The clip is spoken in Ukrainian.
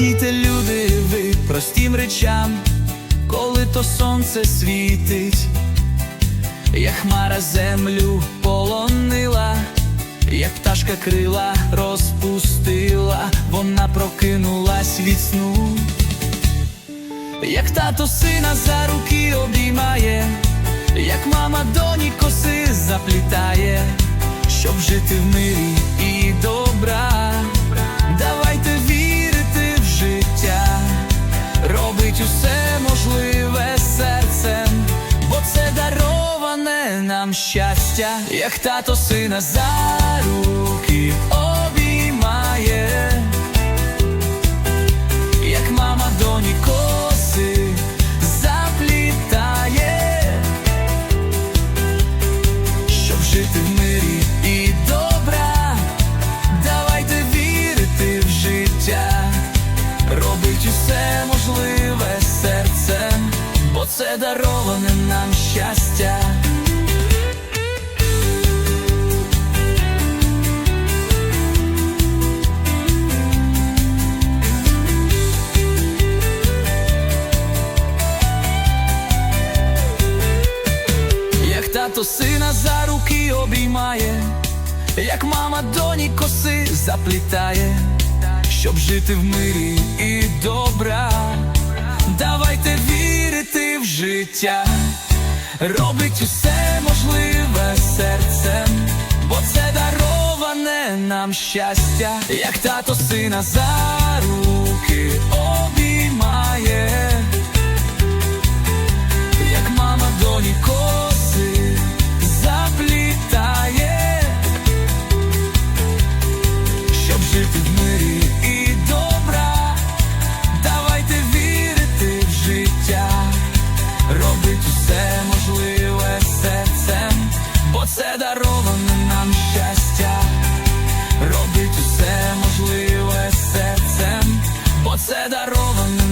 радійте, люди, ви простім речам, коли то сонце світить, як хмара землю полонила, як пташка крила розпустила, вона прокинулась від сну, як тато сина за руки обіймає, як мама доні коси заплітає, щоб жити в мирі і добра. Нам щастя, як тато сина за руки обіймає, як мама доні коси заплітає, щоб жити в мирі і добра. Давайте вірити в життя, робить усе можливе серцем, бо це дароване нам щастя. Тато сина за руки обіймає, як мама доні коси заплітає, щоб жити в мирі і добра. Давайте вірити в життя, робить усе можливе серцем, бо це дароване нам щастя, як тато сина за руки обіймає все даровано.